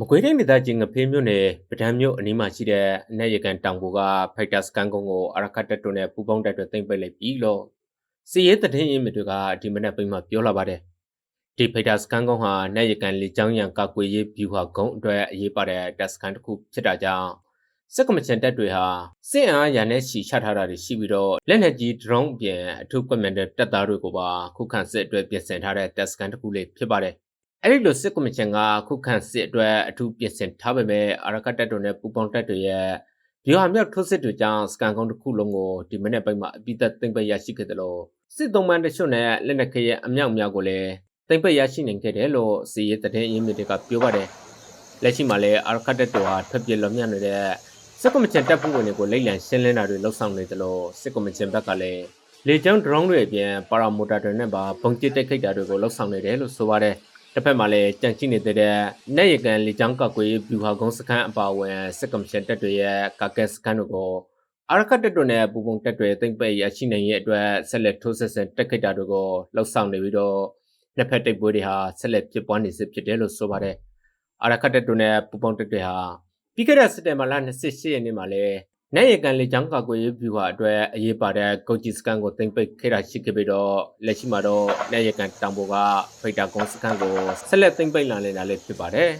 မကွေးတိုင်းဒေသကြီးငဖေးမြို့နယ်ပဒံမြို့အနီးမှာရှိတဲ့အနက်ရကန်တောင်ပေါ်ကဖိုက်တာစကန်ကုန်းကိုအရခတ်တပ်တို့နဲ့ပူးပေါင်းတပ်တွေသိမ်းပိတ်လိုက်ပြီလို့စီရဲတည်င်းရင်းမြစ်တွေကဒီမနေ့ပိတ်မှပြောလာပါတယ်ဒီဖိုက်တာစကန်ကုန်းဟာနက်ရကန်လေကြောင်းရန်ကာကွယ်ရေးဗျူဟာကုန်းအတွက်အရေးပါတဲ့တပ်စကန်တစ်ခုဖြစ်တာကြောင့်စက်ကမချန်တပ်တွေဟာစစ်အားရန်နဲ့ချီချထားတာတွေရှိပြီးတော့လက်နက်ကြီး drone အပြင်အထူးကွက်မြန်တဲ့တပ်သားတွေကိုပါခုခံစစ်အတွက်ပြင်ဆင်ထားတဲ့တပ်စကန်တစ်ခုလေးဖြစ်ပါတယ် အဲ့ဒီလိုစစ်ကော်မရှင်ကခုခံစစ်အတွက်အထူးပြင်ဆင်ထားပေမဲ့အရကတက်တို့နဲ့ပူပေါင်းတက်တွေရဲ့ဒီဟာမြောက်ထိုးစစ်တွေကြောင့်စကန်ကုန်းတစ်ခုလုံးကိုဒီမနေ့ပိုင်းမှာအပိသက်သိမ့်ပိတ်ရရှိခဲ့တယ်လို့စစ်သုံးပန်းတချို့နဲ့လက်နက်ခဲရဲ့အမြောက်အများကိုလည်းသိမ့်ပိတ်ရရှိနိုင်ခဲ့တယ်လို့စီရေးတတဲ့အရင်းမြစ်တွေကပြောပါတယ်လက်ရှိမှာလည်းအရကတက်တို့ဟာထွက်ပြေးလွန်မြောက်နေတဲ့စစ်ကော်မရှင်တပ်ဖွဲ့ဝင်တွေကိုလိမ့်လံရှင်းလင်းတာတွေလှုပ်ဆောင်နေတယ်လို့စစ်ကော်မရှင်ဘက်ကလည်းလေကြောင်း drone တွေအပြင်ပါရာမိုတာတွေနဲ့ပါပုံကျစ်တိုက်ခိုက်တာတွေကိုလှုပ်ဆောင်နေတယ်လို့ဆိုပါတယ် တစ်ဖက်မှာလည်းကြံချိနေတဲ့နဲ့ရကန်လေချောင်းကကွေးဗျူဟာကုန်းစခန်းအပါအဝင်စစ်ကမရှင်တပ်တွေရဲ့ကာကက်စခန်းတို့ကိုအရကတ်တပ်တို့နဲ့ပူပုံတပ်တွေတိမ့်ပိတ်ရရှိနိုင်ရဲ့အတွက်ဆက်လက်ထိုးဆက်ဆင်တက်ခိတ်တာတို့ကိုလှုပ်ဆောင်နေပြီးတော့နှစ်ဖက်တိုက်ပွဲတွေဟာဆက်လက်ဖြစ်ပွားနေစစ်ဖြစ်တယ်လို့ဆိုပါတယ်အရကတ်တပ်တို့နဲ့ပူပုံတပ်တွေဟာပြီးခဲ့တဲ့စက်တင်ဘာလ28ရက်နေ့မှာလည်း နိုင်ရကန်လေကြောင်းကာကွယ်ရေးဗျူဟာအတွက်အရေးပါတဲ့ဂုတ်ကြီးစကန်ကိုတင်ပိတ်ခဲ့တာရှိခဲ့ပြီးတော့လက်ရှိမှာတော့နိုင်ရကန်တံပိုးကဖိတ်တာဂုံစကန်ကိုဆက်လက်တင်ပိတ်လာနေတာလည်းဖြစ်ပါတယ်